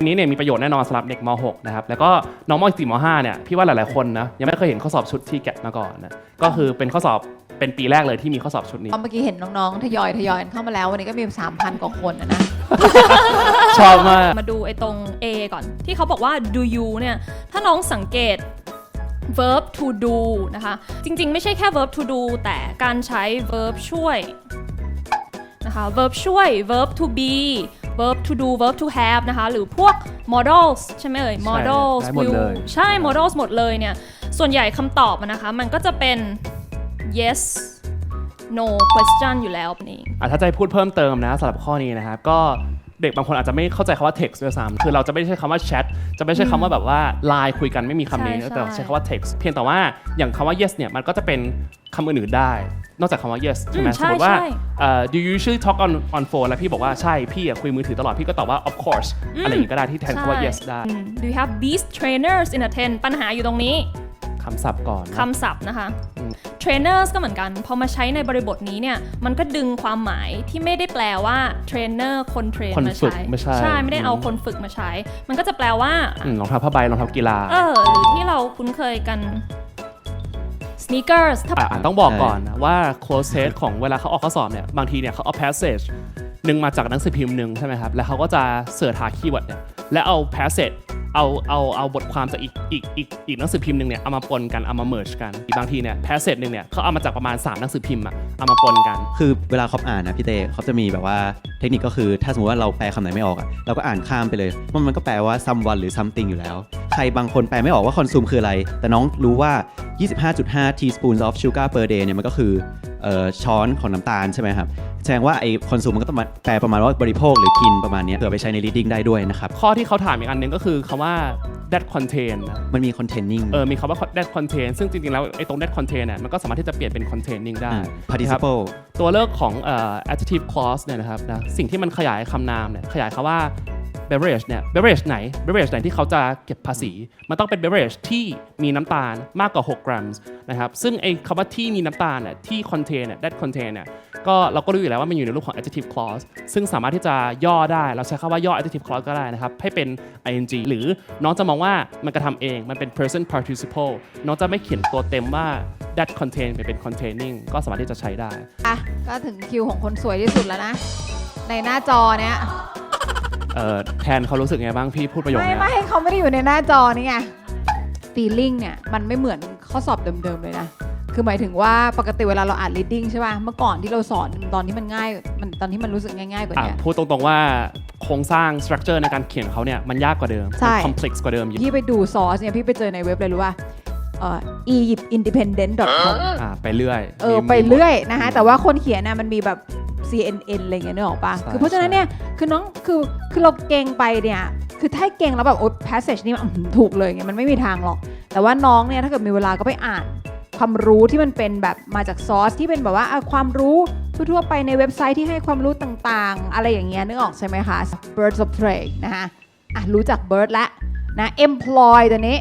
อันนี้เนี่ยมีประโยชน์แน่นอนสำหรับเด็กม .6 นะครับแล้วก็น้องม .4 ม .5 เนี่ยพี่ว่าหลายๆคนนะยังไม่เคยเห็นข้อสอบชุดที่แกะมาก่อนนะก็คือเป็นข้อสอบเป็นปีแรกเลยที่มีข้อสอบชุดนี้ เมื่อกี้เห็นน้องๆ ทยอยทยอยกันเข้ามาแล้ว วันนี้ก็มี 3,000 กว่าคนนะนะ ชอบมาก มาดูไอ้ตรง A ก่อนที่เขาบอกว่า do you เนี่ย ถ้าน้องสังเกต verb to do นะคะ จริงๆ ไม่ใช่แค่ verb to do แต่การใช้ verb ช่วยนะคะ verb ช่วย verb to be verb to do verb to have นะคะ หรือพวก models ใช่ไหมเอ่ย models ได้หมดเลยใช่ models หมดเลยเนี่ย ส่วนใหญ่คำตอบอะนะคะ มันก็จะเป็น yes no question อยู่แล้วนี่อะถ้าจะให้พูดเพิ่มเติมนะสำหรับข้อนี้นะครับ ก็ เด็กบางคนอาจจะไม่เข้าใจคำว่า text ด้วยซ้ำคือเราจะไม่ใช้คำว่า chat จะไม่ใช่คำว่าแบบว่าไลน์คุยกันไม่มีคำนี้ใช่ใช่ แต่ใช้คำว่า text เพียงแต่ว่าอย่างคำว่า yes เนี่ยมันก็จะเป็นคำอื่นๆได้ นอกจากคำว่า yes ใช่ไหมอืมสใช่มมติว่าใช่ เอ่อ do you usually talk on on phone แล้วพี่บอกว่าใช่พี่อะคุยมือถือตลอดพี่ก็ตอบว่า of course อะไรอย่างงี้ก็ได้ที่แทนคำว่าใช่ yes ได้ อืม Do you have these trainers in attend ปัญหาอยู่ตรงนี้คำศัพท์ก่อนนะ คำศัพท์นะคะ trainers ก็เหมือนกัน พอมาใช้ในบริบทนี้เนี่ย มันก็ดึงความหมายที่ไม่ได้แปลว่า trainer คนเทรนคนมาฝึกใช้ ไม่ใช่ใช่ ไม่ได้เอาอืม คนฝึกมาใช้ มันก็จะแปลว่า อืมรองเท้าผ้าใบรองเท้ากีฬาเออหรือที่เราคุ้นเคยกัน sneakers ถ้า อะอะต้องบอกก่อนนะว่า close test ของเวลาเขาออกข้อสอบเนี่ย บางทีเนี่ยเขาเอา passage หนึ่งมาจากหนังสือพิมพ์หนึ่งใช่ไหมครับ แล้วเขาก็จะเสิร์ชหาคีย์เวิร์ดเนี่ย แล้วเอา passage เอาเอาเอาบทความจากอีกอีกอีกอีกหนังสือพิมพ์หนึ่งเนี่ยเอามาปนกันเอามาเมิร์ชกันบางทีเนี่ยแพสเซจหนึ่งเนี่ยเขาเอามาจากประมาณ 3 หนังสือพิมพ์อะเอามาปนกัน คือเวลาเขาอ่านนะพี่เต้เขาจะมีแบบว่าเทคนิคก็คือถ้าสมมติว่าเราแปลคำไหนไม่ออกอะเราก็อ่านข้ามไปเลยมันมันก็แปลว่า someone หรือ something อยู่แล้ว รบางคนแปลไม่ออกว่า consume คืออะไร แต่น้องรู้ว่า 25.5 teaspoons of sugar per day เนี่ยมันก็คือเอ่อช้อนของน้ำตาลใช่ไหมครับ แสดงว่าไอ้ consume มันก็ต้องมาแปลประมาณว่าบริโภคหรือกินประมาณเนี้ยเผื่อไปใช้ใน reading ได้ด้วยนะครับ ข้อที่เขาถามอีกอันหนึ่งก็คือคำว่า that contain นะมันมี containing เออ มีคำว่า that contain ซึ่งจริงๆ แล้วไอ้ตรง that contain เนี่ยมันก็สามารถที่จะเปลี่ยนเป็น containing ได้อ่านะครับ participle ตัวเลิกของเอ่อ adjective clause เนี่ยนะครับนะสิ่งที่มันขยายคำนามเนี่ยขยายคำว่า beverage เนี่ย beverage ไหน beverage ไหนที่เขาจะเก็บภาษี มันต้องเป็น beverage ที่มีน้ำตาลมากกว่า 6 กรัมนะครับซึ่งไอ้คำว่าที่มีน้ำตาลเนี่ยที่ contain เนี่ย that contain เนี่ยก็เราก็รู้อยู่แล้วว่ามันอยู่ในรูปของ adjective clause ซึ่งสามารถที่จะย่อได้ เราใช้คำว่าย่อ adjective clause ก็ได้นะครับ ให้เป็น ing หรือน้องจะมองว่ามันกระทำเองมันเป็น present participle น้องจะไม่เขียนตัวเต็มว่า that contain ไปเป็น containing ก็สามารถที่จะใช้ได้ อะ ก็ถึงคิวของคนสวยที่สุดแล้วนะ ในหน้าจอเนี้ย เอ่อแทนเขารู้สึกไงบ้างพี่พูดประโยคไม่เนี้ยไม่เขาไม่ได้อยู่ในหน้าจอนี่ไง feeling เนี่ยมันไม่เหมือนข้อสอบเดิมๆเลยนะ คือหมายถึงว่าปกติเวลาเราอ่าน reading ใช่ป่ะ เมื่อก่อนที่เราสอนตอนที่มันง่าย มันตอนที่มันรู้สึกง่ายๆกว่าอะเนี้ย พูดตรงๆว่าโครงสร้าง structure ในการเขียนของเขาเนี่ยมันยากกว่าเดิมใช่ มัน complex กว่าเดิมเยอะพี่ไปดูซอสเนี่ยพี่ไปเจอในเว็บเลยรู้ป่ะเอ่อ egyptindependent.com อะไปเรื่อยเออมีไปเรื่อยหมดนะคะแต่ว่าคนเขียนน่ะมันมีแบบ CNN อะไรเงี้ยนึกออกปะใช่คือเพราะฉะนั้นเนี่ยคือน้องคือคือเราเก่งไปเนี่ยคือถ้าเก่งแล้วแบบโอ้ passage นี่มันอื้อหือถูกเลยไงมันไม่มีทางหรอก แต่ว่าน้องเนี่ยถ้าเกิดมีเวลาก็ไปอ่าน ความรู้ที่มันเป็นแบบมาจากซอสที่เป็นแบบว่าอะความรู้ทั่วๆไปในเว็บไซต์ที่ให้ความรู้ต่างๆ อะไรอย่างเงี้ยนึกออกใช่ไหมคะ birds of prey นะคะอะรู้จัก bird แล้วนะ employ ตัวนี้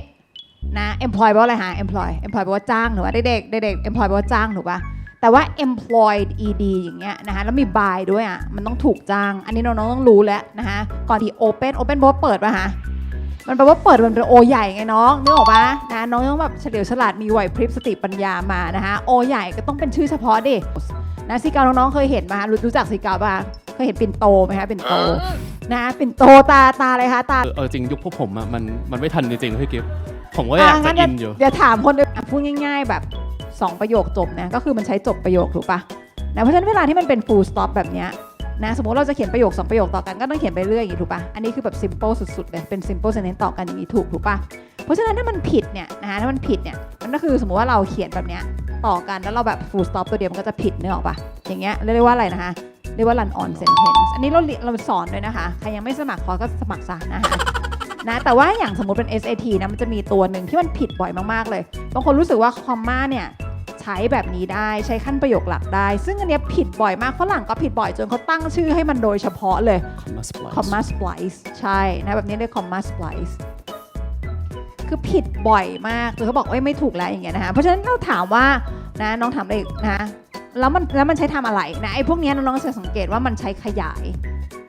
นะ employ แปลว่าอะไรฮะ employ employ แปลว่าจ้างถูกป่ะเด็กๆเด็กๆ employ แปลว่าจ้างถูกป่ะ แต่ว่า employed ed อย่างเงี้ยนะคะแล้วมี by ด้วยอะมันต้องถูกจ้าง อันนี้น้องๆต้องรู้แล้วนะคะก่อนที่ open open แปลว่าเปิดป่ะฮะมันแปลว่าเปิดมันเป็นโอใหญ่ไงน้องนึกออกปะนะน้องต้องแบบเฉลียวฉลาดมีไหวพริบสติปัญญามานะคะโอใหญ่ก็ต้องเป็นชื่อเฉพาะดินะสีกาวน้องๆเคยเห็นมารู้รู้จักสีกาวป่ะเคยเห็นปิ่นโตไหมคะปิ่นโตนะปิ่นโตตาตาอะไรคะตาเออเออจริงยุคพวกผมอะมันมันไม่ทันจริงๆพี่กิฟต์ผมก็อยากจะงั้นอินอยู่เดี๋ยวถามคนอื่นอะพูดง่าย ๆ แบบ 2 ประโยคจบนะก็คือมันใช้จบประโยคถูกปะนะเพราะฉะนั้นเวลาที่มันเป็น full stop แบบเนี้ยนะสมมติเราจะเขียนประโยค2ประโยคต่อกันก็ต้องเขียนไปเรื่อยอย่างนี้ถูกปะอันนี้คือแบบ simple สุดๆเลยเป็น simple sentence ต่อกันอย่างนี้ถูกถูกปะเพราะฉะนั้นถ้ามันผิดเนี่ยนะถ้ามันผิดเนี่ยมันก็คือสมมติว่าเราเขียนแบบเนี้ยต่อกันแล้วเราแบบ full stop ตัวเดียวมันก็จะผิดเนึกออกปะอย่างเงี้ยเรียกว่าอะไรนะคะเรียกว่า run on sentence อันนี้เราเรียนเราสอนด้วยนะคะใครยังไม่สมัครคอร์สก็สมัครซะนะคะนะแต่ว่าอย่างสมมติเป็น SAT นะมันจะมีตัวหนึ่งที่มันผิดบ่อยมากๆเลยบางคนรู้สึกว่าคอมมาเนี่ย ช้แบบนี้ได้ใช้ขั้นประโยคหลักได้ ซึ่งอันเนี้ยผิดบ่อยมากฝรั่งก็ผิดบ่อยจนเขาตั้งชื่อให้มันโดยเฉพาะเลย comma splice comma splice ใช่นะแบบนี้เรียก comma splice คือผิดบ่อยมากคือเขาบอกว่าไม่ถูกแล้วอย่างเงี้ยนะคะเพราะฉะนั้นเราถามว่านะน้องถามเลยนะแล้วมันแล้วมันใช้ทำอะไรนะไอ้พวกเนี้ยน้องๆจะสังเกตว่ามันใช้ขยาย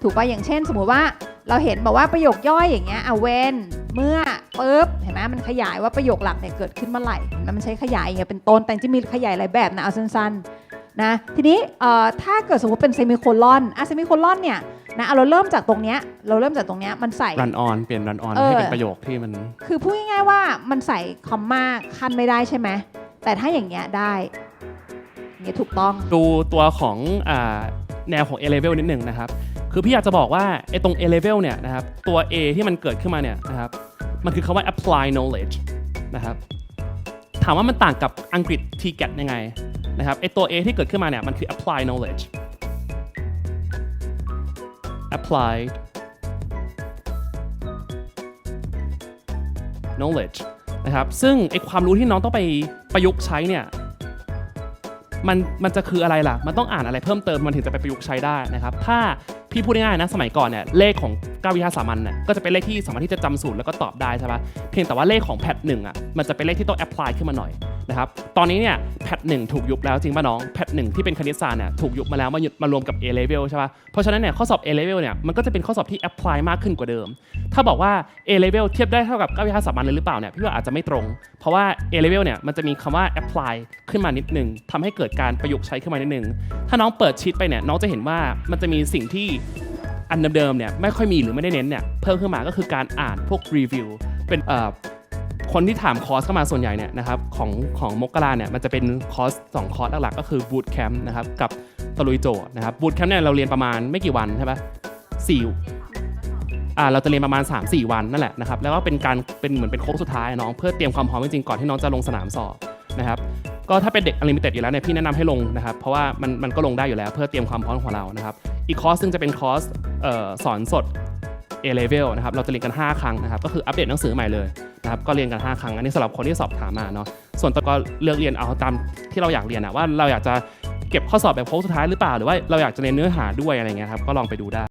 ถูกป่ะอย่างเช่น สมมุติว่าเราเห็นบอกว่าประโยคย่อยอย่างเงี้ยอะเว้นเมื่อ ปุ๊บเห็นไหมมันขยายว่าประโยคหลักเนี่ยเกิดขึ้นเมื่อไหร่เห็นไหมมันใช้ขยายอย่างเงี้ยเป็นต้นแต่จริงๆมีขยายหลายแบบนะเอาสั้นๆนะทีนี้เอ่อถ้าเกิดสมมติเป็นเซมิโคลอนอะเซมิโคลอนเนี่ยนะเอาเราเริ่มจากตรงเนี้ยเราเริ่มจากตรงเนี้ยมันใส่ run on เปลี่ยน run on เออให้เป็นประโยคที่มัน คือพูดง่ายๆว่ามันใส่คอมมาขั้นไม่ได้ใช่ไหมแต่ถ้าอย่างเงี้ยได้อย่างเงี้ยถูกต้องดูตัวของอาแนวของ A level นิดหนึ่งนะครับ คือพี่อยากจะบอกว่าไอ้ตรง A level เนี่ยนะครับตัว A ที่มันเกิดขึ้นมาเนี่ยนะครับ มันคือคำว่า apply knowledge นะครับถามว่ามันต่างกับอังกฤษ TGAT ยังไงนะครับไอตัว A ที่เกิดขึ้นมาเนี่ยมันคือ apply knowledge applied knowledge นะครับซึ่งไอความรู้ที่น้องต้องไปประยุกต์ใช้เนี่ยมันมันจะคืออะไรล่ะ มันต้องอ่านอะไรเพิ่มเติมมันถึงจะไปประยุกต์ใช้ได้นะครับ ถ้าพี่พูดง่ายๆนะสมัยก่อนเนี่ยเลขของ9วิชาสามัญเนี่ยก็จะเป็นเลขที่สามารถที่จะจำสูตรแล้วก็ตอบได้ใช่ปะเพียงแต่ว่าเลขของแพทหนึ่งอะมันจะเป็นเลขที่ต้องแอพพลายขึ้นมาหน่อยนะครับตอนนี้เนี่ยแพทหนึ่งถูกยุบแล้วจริงป่ะน้องแพทหนึ่งที่เป็นคณิตศาสตร์เนี่ยถูกยุบมาแล้วมายุบมารวมกับ A level ใช่ปะเพราะฉะนั้นเนี่ยข้อสอบ A level เนี่ยมันก็จะเป็นข้อสอบที่แอพพลายมากขึ้นกว่าเดิม ถ้าบอกว่า A level เทียบได้เท่ากับ9วิชาสามัญเลยหรือเปล่าเนี่ยพี่ว่าอาจจะไม่ตรง เพราะว่า A level เนี่ยมันจะมีคำว่า apply ขึ้นมานิดนึงทำให้เกิดการประยุกต์ใช้ขึ้นมานิดนึงถ้าน้องเปิดชีตไปเนี่ยน้องจะเห็นว่ามันจะมีสิ่งที่ อันเดิมๆเนี่ยไม่ค่อยมีหรือไม่ได้เน้นเนี่ยเพิ่มขึ้นมาก็คือการอ่านพวกรีวิวเป็นคนที่ถามคอร์สเข้ามาส่วนใหญ่เนี่ยนะครับของของมกราเนี่ยมันจะเป็นคอร์สสองคอร์สหลักๆก็คือบูตแคมป์นะครับกับตะลุยโจนะครับบูตแคมป์เนี่ยเราเรียนประมาณไม่กี่วันใช่ปะสี่อ่าเราจะเรียนประมาณ 3-4 วันนั่นแหละนะครับแล้วก็เป็นการเป็นเหมือนเป็นโค้งสุดท้ายน้องเพื่อเตรียมความพร้อมจริงๆก่อนที่น้องจะลงสนามสอบนะครับ ก็ถ้าเป็นเด็กอลิมิเต็ดอยู่แล้วเนี่ยพี่แนะนำให้ลงนะครับ เพราะว่ามันมันก็ลงได้อยู่แล้วเพื่อเตรียมความพร้อมของเรานะครับ อีกคอร์สซึ่งจะเป็นคอร์สสอนสด A level นะครับ เราจะเรียนกัน 5 ครั้งนะครับ ก็คืออัปเดตหนังสือใหม่เลยนะครับ ก็เรียนกัน 5 ครั้ง อันนี้สำหรับคนที่สอบถามมาเนาะ ส่วนตัวก็เลือกเรียนเอาตามที่เราอยากเรียนอะว่าเราอยากจะเก็บข้อสอบแบบโค้งสุดท้ายหรือเปล่า หรือว่าเราอยากจะเรียนเนื้อหาด้วยอะไรเงี้ยครับ ก็ลองไปดูได้